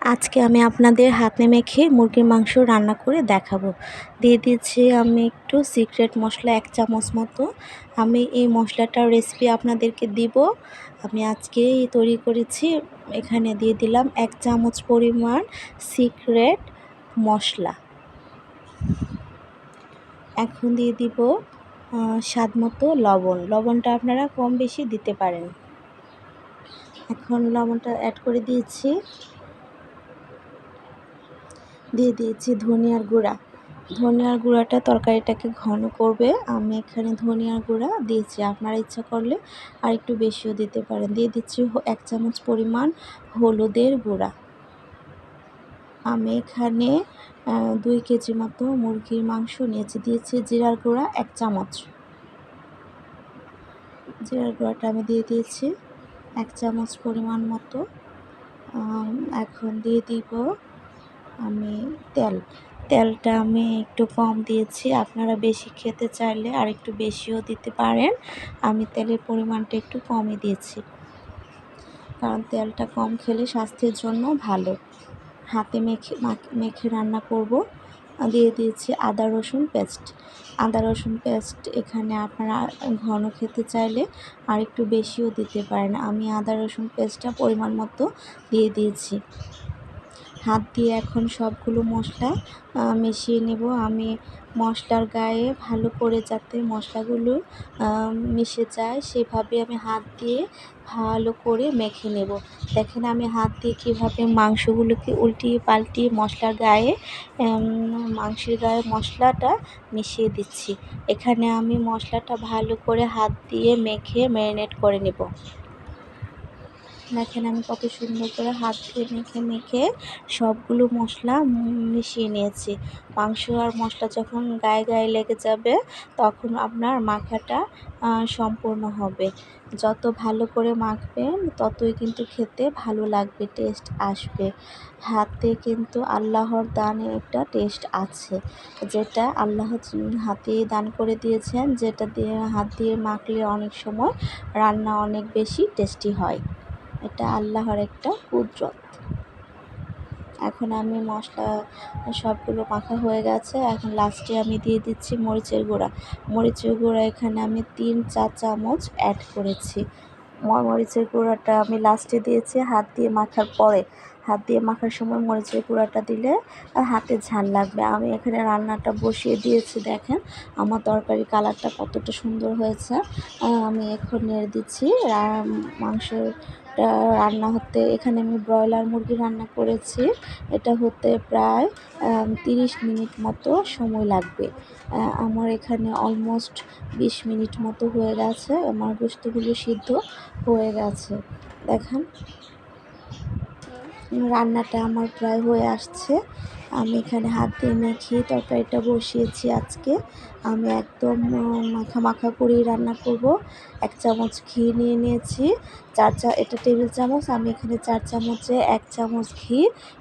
আজকে আমি আপনাদের হাতে মেখে মুরগির মাংস রান্না করে দেখাবো। দিয়ে দিচ্ছি আমি একটু সিক্রেট মশলা, এক চামচ মতো। আমি এই মশলাটার রেসিপি আপনাদেরকে দিব। আমি আজকে তৈরি করেছি। এখানে দিয়ে দিলাম এক চামচ পরিমাণ সিক্রেট মশলা। এখন দিয়ে দিব স্বাদ মতো লবণ। লবণটা আপনারা কম বেশি দিতে পারেন। এখন লবণটা অ্যাড করে দিয়েছি। দিয়ে দিয়েছি ধনিয়ার গুঁড়া। ধনিয়ার গুঁড়াটা তরকারিটাকে ঘন করবে। আমি এখানে ধনিয়ার গুঁড়া দিয়েছি। আপনারা ইচ্ছা করলে আর একটু বেশিও দিতে পারেন। দিয়ে দিচ্ছি এক চামচ পরিমাণ হলুদের গুঁড়া। আমি এখানে দুই কেজি মতো মুরগির মাংস নিয়েছি। দিয়েছি জিরার গুঁড়া এক চামচ। জিরার গুঁড়াটা আমি দিয়ে দিয়েছি এক চামচ পরিমাণ মতো। এখন দিয়ে দিব আমি তেল, তেলটা আমি একটু কম দিয়েছি। আপনারা বেশি খেতে চাইলে আর একটু বেশিও দিতে পারেন। আমি তেলের পরিমাণটা একটু কমই দিয়েছি। কারণ তেলটা কম খেলে স্বাস্থ্যের জন্য ভালো। হাতে মেখে মেখে রান্না করব। দিয়ে দিয়েছি আদা, রসুন পেস্ট। আদা, রসুন পেস্ট এখানে আপনারা ঘন খেতে চাইলে আর একটু বেশিও দিতে পারেন। আমি আদা, রসুন পেস্টটা পরিমাণ মতো দিয়ে দিয়েছি। হাত দিয়ে এখন সবগুলো মশলা মিশিয়ে নেব। আমি মশলার গায়ে ভালো করে যাতে মশলাগুলো মিশে যায়, সেভাবে আমি হাত দিয়ে ভালো করে মেখে নেব। দেখেন আমি হাত দিয়ে কীভাবে মাংসগুলোকে উল্টিয়ে পাল্টিয়ে মশলার গায়ে মাংসের গায়ে মশলাটা মিশিয়ে দিচ্ছি। এখানে আমি মশলাটা ভালো করে হাত দিয়ে মেখে ম্যারিনেট করে নেব। দেখেন আমি কত সুন্দর করে হাত দিয়ে মেখে মেখে সবগুলো মশলা মিশিয়ে নিয়েছি। মাংস আর মশলা যখন গায়ে গায়ে লেগে যাবে, তখন আপনার মাখাটা সম্পূর্ণ হবে। যত ভালো করে মাখবেন, ততই কিন্তু খেতে ভালো লাগবে, টেস্ট আসবে। হাতে কিন্তু আল্লাহর দানে একটা টেস্ট আছে, যেটা আল্লাহ হাতে দান করে দিয়েছেন, যেটা দিয়ে, হাত দিয়ে মাখলে অনেক সময় রান্না অনেক বেশি টেস্টি হয়। এটা আল্লাহর একটা কুদরত। এখন আমি মশলা সবগুলো মাখা হয়ে গেছে। এখন লাস্টে আমি দিয়ে দিচ্ছি মরিচের গুঁড়া। মরিচের গুঁড়া এখানে আমি তিন চা চামচ অ্যাড করেছি। মরিচের গুঁড়াটা আমি লাস্টে দিয়েছি, হাত দিয়ে মাখার পরে হাত দিয়ে মাখার সময় মরিচের গুঁড়াটা দিলে হাতে ঝাল লাগবে। আমি এখানে রান্নাটা বসিয়ে দিয়েছি, দেখেন। আমার তরকারি কালারটা কতটা সুন্দর হয়েছে। আমি এখন নেড়ে দিচ্ছি। মাংসের রান্না হতে, এখানে আমি ব্রয়লার মুরগি রান্না করেছি। এটা হতে প্রায় তিরিশ মিনিট মতো সময় লাগবে। আমার এখানে অলমোস্ট বিশ মিনিট মতো হয়ে গেছে। আমার গোস্তগুলো সিদ্ধ হয়ে গেছে। দেখেন। রান্নাটা আমার প্রায় হয়ে আসছে। আমি এখানে হাত দিয়ে মেখে তরকারিটা বসিয়েছি আজকে। আমি একদম মাখা মাখা করেই রান্না করব। এক চামচ ঘি নিয়ে নিয়েছি। চার চা, এটা টেবিল চামচ, আমি এখানে চার চামচে এক চামচ ঘি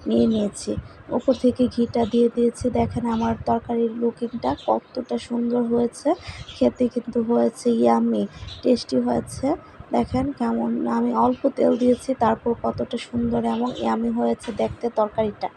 নিয়ে নিয়েছি। উপর থেকে ঘিটা দিয়ে দিয়েছি। দেখেন আমার তরকারির লুকিংটা কতটা সুন্দর হয়েছে। খেতে কিন্তু হয়েছে ইয়ামি, টেস্টি হয়েছে। দেখেন কেমন আমি অল্প তেল দিয়েছি তারপর কতটা সুন্দর এবং ইয়ামি হয়েছে দেখতে তরকারিটা।